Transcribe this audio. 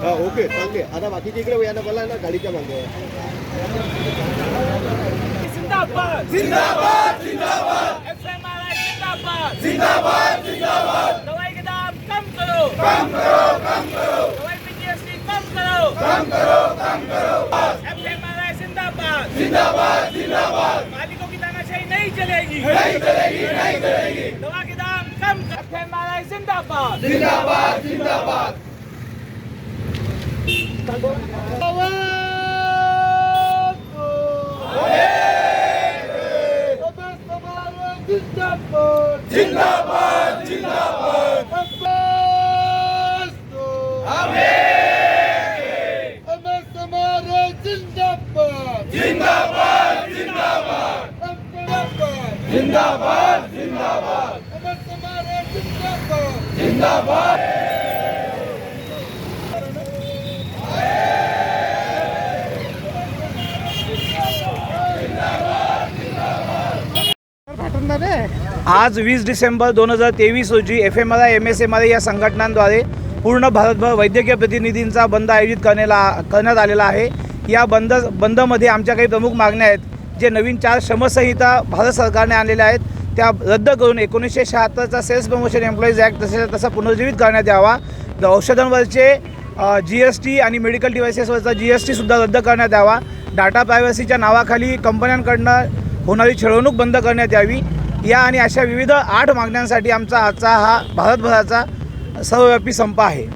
हा ओके चालते आता बाकीच्या इकडे यांना बोला ना गाडीच्या मागे जिंदाबाद जिंदाबाद जिंदाबाद एफएमआरआई जिंदाबाद जिंदाबाद जिंदाबाद दवाई के दाम कम करो कम करो कम करो दवाई पे जीएसटी कम करो कम करो कम करो एफएमआरआई जिंदाबाद जिंदाबाद जिंदाबाद मालिकों की तानाशाही नहीं चलेगी नहीं चलेगी नहीं चलेगी दवा के Welcome to FMRI Zindabad. Zindabad, Zindabad. Zindabad, Zindabad, Zindabad. Zindabad, Zindabad, Zindabad. Zindabad, Zindabad. जिंदाबाद आज वीस डिसेंबर दोन हजार तेवीस रोजी F M R I M S M R I या संघटनांद्वारे पूर्ण भारतभर वैद्यकीय प्रतिनिधींचा बंद आयोजित करण्याला करण्यात आलेला आहे. या बंद बंदमध्ये आमच्या काही प्रमुख मागण्या आहेत जे नवीन चार श्रमसंहिता भारत सरकारने आणलेल्या आहेत. त्या रद्द करून एकोणीसशे शहात्तरचा सेल्स प्रमोशन एम्प्लॉईज ॲक्ट तसेच तसा पुनर्जीवित करण्यात यावा. औषधांवरचे जी एस टी आणि मेडिकल डिव्हायसेसवरचा जी एस टीसुद्धा रद्द करण्यात यावा. डाटा प्रायव्हसीच्या नावाखाली कंपन्यांकडनं होणारी छळवणूक बंद करण्यात यावी. या आणि अशा विविध आठ मागण्यांसाठी आमचा आजचा हा भारतभराचा सर्वव्यापी संप आहे.